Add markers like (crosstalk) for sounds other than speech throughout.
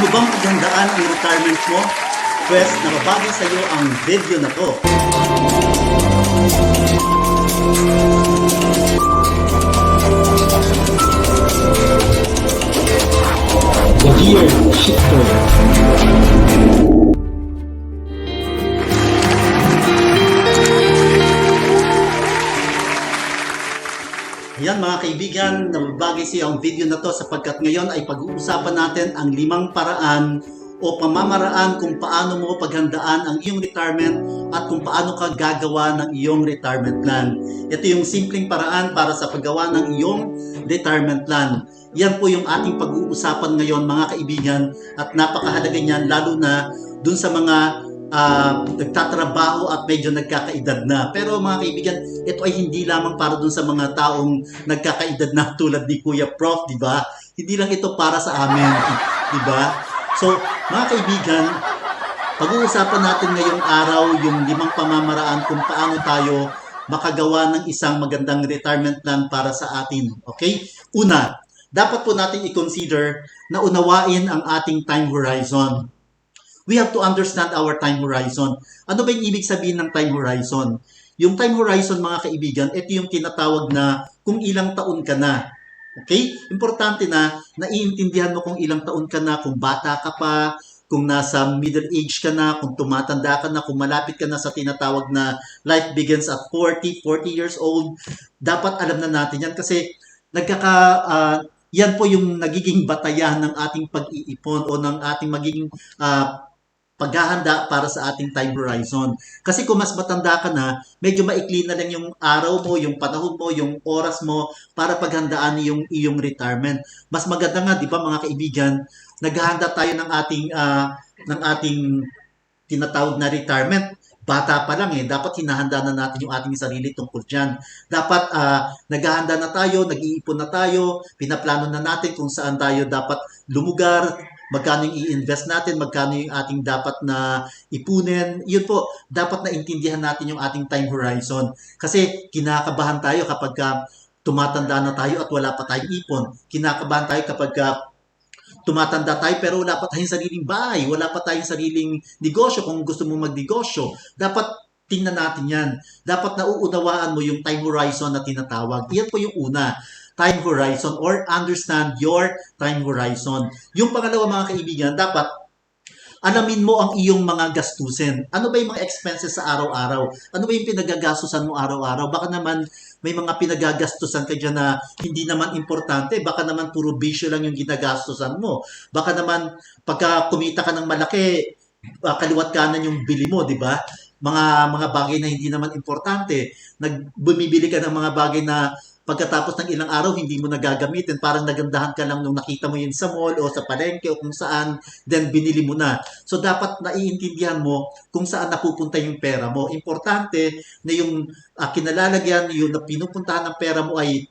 mo bang paghandaan ang retirement mo? Pwes, nakabagay sa iyo ang video na to. The Gear Shifter. Ayan mga kaibigan, nababagay sa iyo ang video na to sapagkat ngayon ay pag-uusapan natin ang limang paraan o pamamaraan kung paano mo paghandaan ang iyong retirement at kung paano ka gagawa ng iyong retirement plan. Ito yung simpleng paraan para sa paggawa ng iyong retirement plan. Yan po yung ating pag-uusapan ngayon mga kaibigan at napakahalaga niyan lalo na dun sa mga ah, nagtatrabaho at medyo nagkakaedad na. Pero mga kaibigan, ito ay hindi lamang para dun sa mga taong nagkakaedad na (laughs) tulad ni Kuya Prof, di ba? Hindi lang ito para sa amin, (laughs) di ba? So, mga kaibigan, pag-uusapan natin ngayong araw yung limang pamamaraan kung paano tayo makagawa ng isang magandang retirement plan para sa atin. Okay? Una, dapat po natin i-consider na unawain ang ating time horizon. We have to understand our time horizon. Ano ba yung ibig sabihin ng time horizon? Yung time horizon, mga kaibigan, ito yung tinatawag na kung ilang taon ka na. Okay? Importante na naiintindihan mo kung ilang taon ka na, kung bata ka pa, kung nasa middle age ka na, kung tumatanda ka na, kung malapit ka na sa tinatawag na life begins at 40, 40 years old, dapat alam na natin yan kasi nagkaka ah, yan po yung nagiging batayan ng ating pag-iipon o ng ating magiging ah, paghahanda para sa ating time horizon. Kasi kung mas matanda ka na, medyo maikli na lang yung araw mo, yung panahon mo, yung oras mo para paghandaan yung iyong retirement. Mas maganda nga, di ba mga kaibigan, naghahanda tayo ng ating ah, ng ating tinatawag na retirement. Bata pa lang eh, dapat hinahanda na natin yung ating sarili tungkol dyan. Dapat ah, naghahanda na tayo, nag-iipon na tayo, pinaplano na natin kung saan tayo dapat lumugar, magkano yung i-invest natin, magkano yung ating dapat na ipunin. Yun po, dapat na intindihan natin yung ating time horizon. Kasi kinakabahan tayo kapag ka tumatanda na tayo at wala pa tayong ipon. Kinakabahan tayo kapag ka tumatanda tayo pero wala pa tayong sariling bahay, wala pa tayong sariling negosyo kung gusto mo magnegosyo. Dapat tingnan natin yan. Dapat nauunawaan mo yung time horizon na tinatawag. Iyan po yung una time horizon or understand your time horizon. Yung pangalawa mga kaibigan, dapat alamin mo ang iyong mga gastusin. Ano ba yung mga expenses sa araw-araw? Ano ba yung pinagagastusan mo araw-araw? Baka naman may mga pinagagastusan ka dyan na hindi naman importante. Baka naman puro bisyo lang yung ginagastusan mo. Baka naman pagka kumita ka ng malaki, uh, kaliwat kanan yung bili mo, di ba? Mga mga bagay na hindi naman importante. Nag bumibili ka ng mga bagay na pagkatapos ng ilang araw hindi mo nagagamitin parang nagandahan ka lang nung nakita mo yun sa mall o sa palengke o kung saan then binili mo na. So dapat naiintindihan mo kung saan napupunta yung pera mo. Importante na yung uh, kinalalagyan yung na pinupuntahan ng pera mo ay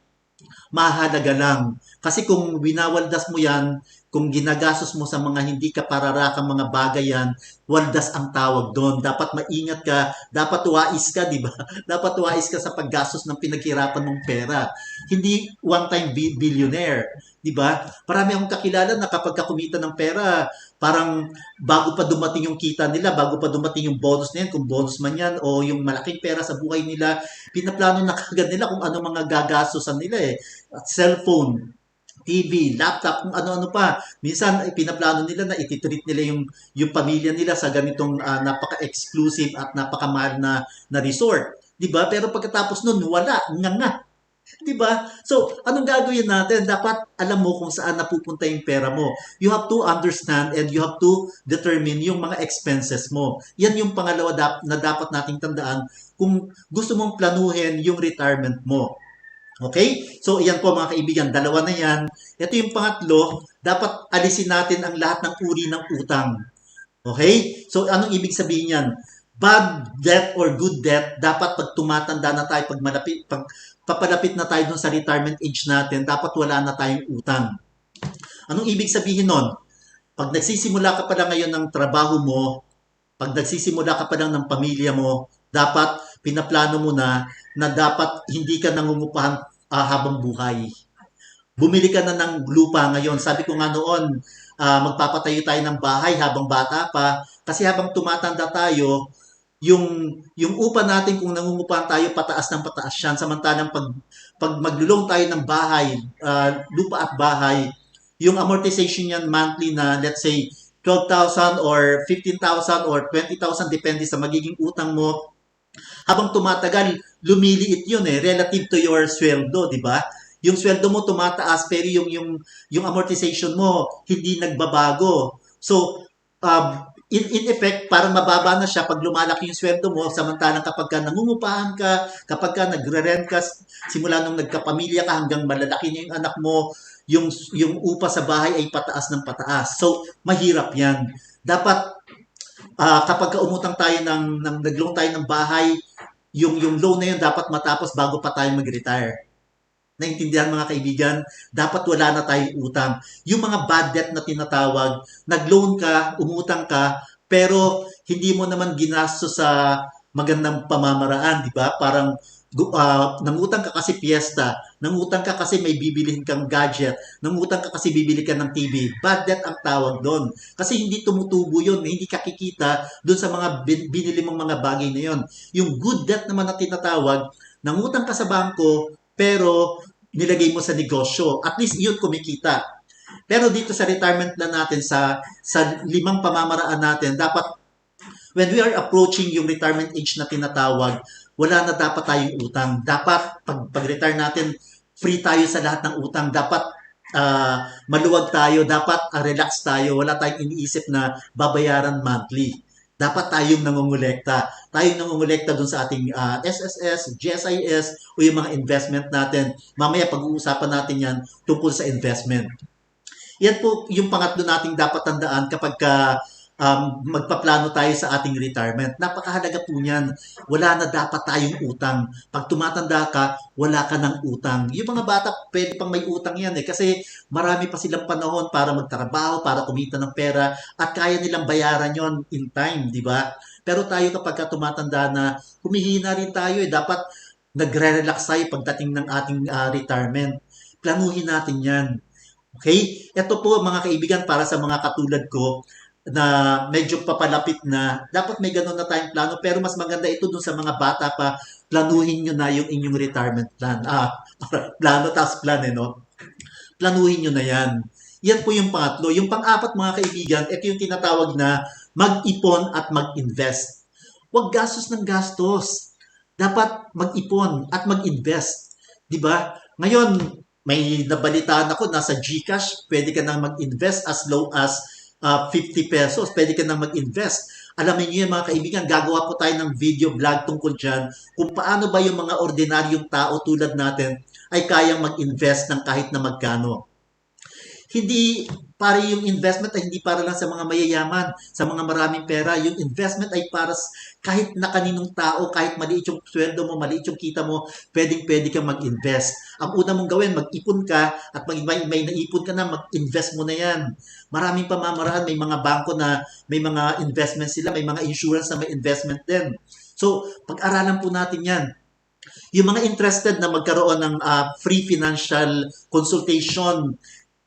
mahalaga lang. Kasi kung winawaldas mo yan kung ginagastos mo sa mga hindi ka pararakang mga bagay yan, waldas ang tawag doon. Dapat maingat ka, dapat wais ka, di ba? (laughs) Dapat wais ka sa paggastos ng pinaghirapan mong pera. Hindi one-time bi- billionaire, di ba? Marami akong kakilala na kapag kumita ng pera, parang bago pa dumating yung kita nila, bago pa dumating yung bonus na yan, kung bonus man yan, o yung malaking pera sa buhay nila, pinaplano na kagad nila kung ano mga gagastosan nila eh. At cellphone, TV, laptop, kung ano-ano pa. Minsan, pinaplano nila na ititreat nila yung, yung pamilya nila sa ganitong ah, napaka-exclusive at napakamahal na, na resort. 'Di ba Pero pagkatapos nun, wala. Nga nga. 'Di ba So, anong gagawin natin? Dapat alam mo kung saan napupunta yung pera mo. You have to understand and you have to determine yung mga expenses mo. Yan yung pangalawa na dapat nating tandaan kung gusto mong planuhin yung retirement mo. Okay? So, iyan po mga kaibigan, dalawa na yan. Ito yung pangatlo, dapat alisin natin ang lahat ng uri ng utang. Okay? So, anong ibig sabihin yan? Bad debt or good debt, dapat pag tumatanda na tayo, pag, malapit, pag papalapit na tayo dun sa retirement age natin, dapat wala na tayong utang. Anong ibig sabihin nun? Pag nagsisimula ka pa lang ngayon ng trabaho mo, pag nagsisimula ka pa lang ng pamilya mo, dapat pinaplano mo na na dapat hindi ka nangungupahan ah, habang buhay. Bumili ka na ng lupa ngayon. Sabi ko nga noon, ah, magpapatayo tayo ng bahay habang bata pa. Kasi habang tumatanda tayo, yung yung upa natin kung nangungupahan tayo pataas ng pataas yan samantalang pag pag maglulong tayo ng bahay ah, lupa at bahay yung amortization yan monthly na let's say 12,000 or 15,000 or 20,000 depende sa magiging utang mo habang tumatagal lumiliit yun eh relative to your sweldo di ba yung sweldo mo tumataas pero yung yung yung amortization mo hindi nagbabago so um, in, in effect, parang mababa na siya pag lumalaki yung sweldo mo, samantalang kapag ka nangungupahan ka, kapag ka nagre-rent ka, simula nung nagkapamilya ka hanggang malalaki na yung anak mo, yung, yung upa sa bahay ay pataas ng pataas. So, mahirap yan. Dapat, ah, kapag ka umutang tayo ng, ng nag-loan tayo ng bahay, yung, yung loan na yun dapat matapos bago pa tayo mag-retire. Naintindihan mga kaibigan, dapat wala na tayong utang. Yung mga bad debt na tinatawag, nag-loan ka, umutang ka, pero hindi mo naman ginasto sa magandang pamamaraan, di ba? Parang ah, nangutang ka kasi piyesta, nangutang ka kasi may bibilihin kang gadget, nangutang ka kasi bibili ka ng TV. Bad debt ang tawag doon. Kasi hindi tumutubo yun, hindi ka kikita doon sa mga bin- binili mong mga bagay na yun. Yung good debt naman na tinatawag, nangutang ka sa bangko, pero nilagay mo sa negosyo. At least yun kumikita. Pero dito sa retirement plan natin, sa, sa limang pamamaraan natin, dapat when we are approaching yung retirement age na tinatawag, wala na dapat tayong utang. Dapat, pag, pag-retire natin, free tayo sa lahat ng utang. Dapat ah, maluwag tayo, dapat ah, relax tayo, wala tayong iniisip na babayaran monthly. Dapat tayong nangungulekta. Tayong nangungulekta dun sa ating ah, SSS, GSIS, o yung mga investment natin. Mamaya pag-uusapan natin yan tungkol sa investment. Yan po yung pangatlo nating dapat tandaan kapag ka, um, magpaplano tayo sa ating retirement. Napakahalaga po niyan. Wala na dapat tayong utang. Pag tumatanda ka, wala ka ng utang. Yung mga bata, pwede pang may utang yan eh. Kasi marami pa silang panahon para magtrabaho, para kumita ng pera, at kaya nilang bayaran yon in time, di ba? Pero tayo kapag ka tumatanda na, humihina rin tayo eh. Dapat nagre-relax tayo pagdating ng ating ah, retirement. Planuhin natin yan. Okay? Ito po mga kaibigan para sa mga katulad ko na medyo papalapit na, dapat may ganun na tayong plano pero mas maganda ito dun sa mga bata pa, planuhin nyo na yung inyong retirement plan. Ah, (laughs) plano tas plan eh, no? Planuhin nyo na yan. Yan po yung pangatlo. Yung pang-apat mga kaibigan, ito yung tinatawag na mag-ipon at mag-invest. Huwag gastos ng gastos. Dapat mag-ipon at mag-invest. 'Di ba? Ngayon, may nabalitaan ako, nasa GCash, pwede ka nang mag-invest as low as ah, 50 pesos. Pwede ka nang mag-invest. Alamin niyo mga kaibigan, gagawa po tayo ng video vlog tungkol dyan kung paano ba yung mga ordinaryong tao tulad natin ay kayang mag-invest ng kahit na magkano. Hindi para yung investment ay hindi para lang sa mga mayayaman, sa mga maraming pera. Yung investment ay para kahit na kaninong tao, kahit maliit yung sweldo mo, maliit yung kita mo, pwedeng pwede kang mag-invest. Ang una mong gawin, mag-ipon ka at mag, may, may naipon ka na, mag-invest mo na yan. Maraming pamamaraan, may mga bangko na may mga investment sila, may mga insurance na may investment din. So, pag-aralan po natin yan. Yung mga interested na magkaroon ng ah, free financial consultation,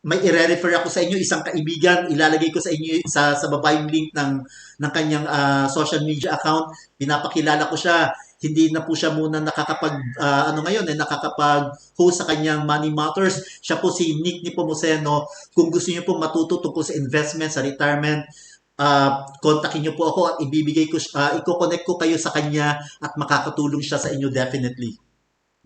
may i-refer ako sa inyo isang kaibigan, ilalagay ko sa inyo sa sa baba yung link ng ng kanyang ah, social media account. Pinapakilala ko siya. Hindi na po siya muna nakakapag ah, ano ngayon eh nakakapag host sa kanyang Money Matters. Siya po si Nick Nipomuceno. Kung gusto niyo po matuto tungkol sa investment, sa retirement, ah kontakin niyo po ako at ibibigay ko uh, i-connect ko kayo sa kanya at makakatulong siya sa inyo definitely.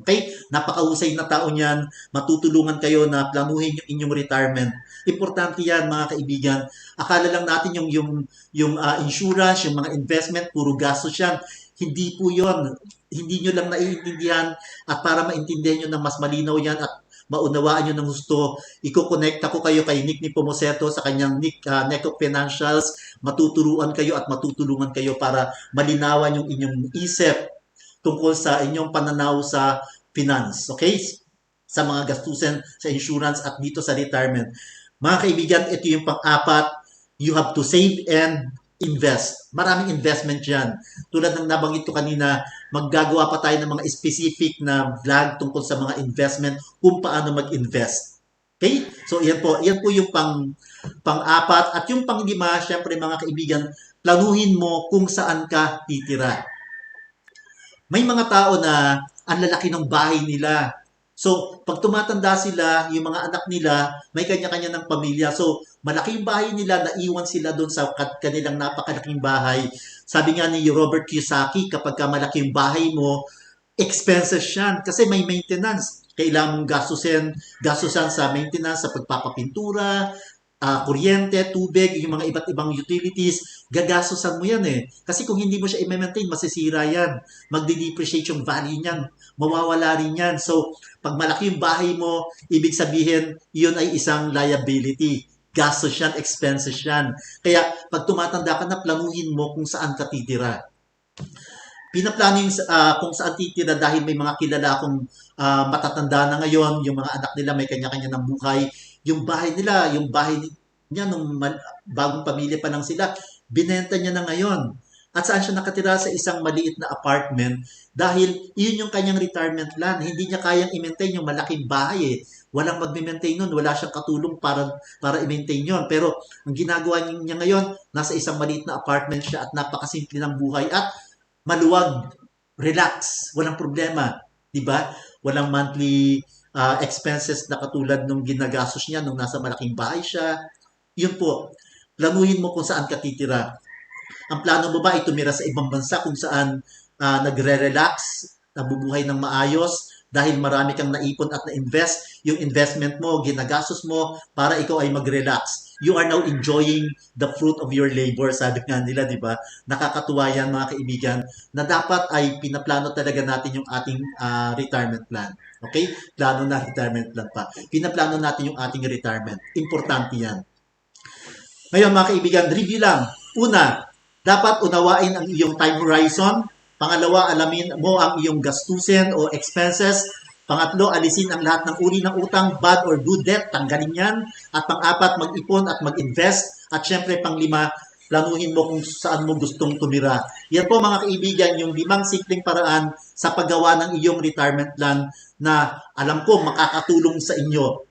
Okay? Napakahusay na tao niyan. Matutulungan kayo na planuhin yung inyong retirement. Importante yan, mga kaibigan. Akala lang natin yung, yung, yung ah, insurance, yung mga investment, puro gastos yan. Hindi po yon Hindi nyo lang naiintindihan at para maintindihan nyo na mas malinaw yan at maunawaan nyo ng gusto, iko-connect ako kayo kay Nick Nipomuceno sa kanyang Nick uh, Neco Financials. Matuturuan kayo at matutulungan kayo para malinawan yung inyong isip tungkol sa inyong pananaw sa finance, okay? Sa mga gastusin sa insurance at dito sa retirement. Mga kaibigan, ito yung pang-apat. You have to save and invest. Maraming investment dyan. Tulad ng nabanggit ko kanina, maggagawa pa tayo ng mga specific na vlog tungkol sa mga investment, kung paano mag-invest. Okay? So, yan po. Yan po yung pang, pang-apat. At yung pang-lima, syempre mga kaibigan, planuhin mo kung saan ka titira. May mga tao na ang lalaki ng bahay nila. So, pag tumatanda sila, yung mga anak nila, may kanya-kanya ng pamilya. So, malaki yung bahay nila, naiwan sila doon sa kanilang napakalaking bahay. Sabi nga ni Robert Kiyosaki, kapag ka malaki yung bahay mo, expenses yan. Kasi may maintenance. Kailangan mong gastusin, gastusan sa maintenance, sa pagpapapintura, ah, kuryente, tubig, yung mga iba't ibang utilities, gagastusan mo yan eh. Kasi kung hindi mo siya i-maintain, masisira yan. Magdi-depreciate yung value niyan. Mawawala rin yan. So, pag malaki yung bahay mo, ibig sabihin, yun ay isang liability. Gastos yan, expenses yan. Kaya, pag tumatanda ka na, planuhin mo kung saan ka titira. Pinaplano yung ah, kung saan titira dahil may mga kilala akong ah, matatanda na ngayon, yung mga anak nila may kanya-kanya ng buhay. Yung bahay nila, yung bahay ni- niya nung mal- bagong pamilya pa lang sila, binenta niya na ngayon. At saan siya nakatira sa isang maliit na apartment dahil yun yung kanyang retirement plan. Hindi niya kayang i-maintain yung malaking bahay eh. Walang mag-maintain nun. Wala siyang katulong para, para i-maintain yun. Pero ang ginagawa niya ngayon, nasa isang maliit na apartment siya at napakasimple ng buhay at maluwag, relax, walang problema. Di ba? Walang monthly ah, expenses na katulad nung ginagastos niya nung nasa malaking bahay siya. Yun po, planuhin mo kung saan ka titira. Ang plano mo ba ay tumira sa ibang bansa kung saan ah, nagre-relax, nabubuhay ng maayos, dahil marami kang naipon at na-invest, yung investment mo, ginagastos mo para ikaw ay mag-relax. You are now enjoying the fruit of your labor, sabi nga nila, di ba? Nakakatuwa yan mga kaibigan, na dapat ay pinaplano talaga natin yung ating ah, retirement plan. Okay? Plano na retirement plan pa. Pinaplano natin yung ating retirement. Importante yan. Ngayon mga kaibigan, review lang. Una, dapat unawain ang iyong time horizon. Pangalawa, alamin mo ang iyong gastusin o expenses. Pangatlo, alisin ang lahat ng uri ng utang, bad or good debt, tanggalin yan. At pang-apat, mag-ipon at mag-invest. At syempre, pang-lima, planuhin mo kung saan mo gustong tumira. Yan po mga kaibigan, yung limang simpleng paraan sa paggawa ng iyong retirement plan na alam ko makakatulong sa inyo.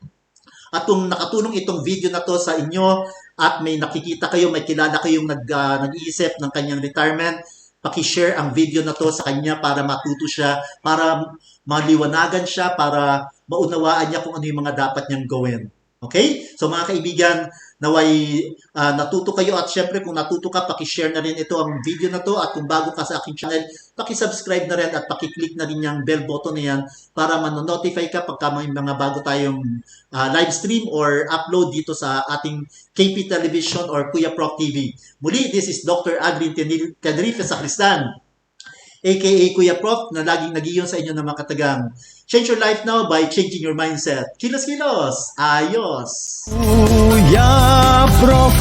At kung nakatulong itong video na to sa inyo at may nakikita kayo, may kilala kayong nag, ah, nag-iisip ng kanyang retirement, pakishare ang video na to sa kanya para matuto siya, para maliwanagan siya, para maunawaan niya kung ano yung mga dapat niyang gawin. Okay? So mga kaibigan, naway ah, natuto kayo at syempre kung natuto ka, pakishare na rin ito ang video na to at kung bago ka sa aking channel, pakisubscribe na rin at pakiclick na rin yung bell button na yan para manonotify ka pagka may mga bago tayong ah, live stream or upload dito sa ating KP Television or Kuya Prof TV. Muli, this is Dr. Tenil- Tenerife Sacristan, aka Kuya Prof, na laging nagiyon sa inyo ng mga katagang Change your life now by changing your mindset. Kilos-kilos, ayos! Kuya Prof,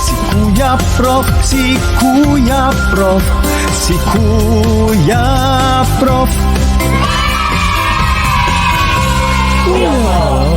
si Kuya Prof, si Kuya Prof, si Kuya Prof. Kuya Prof.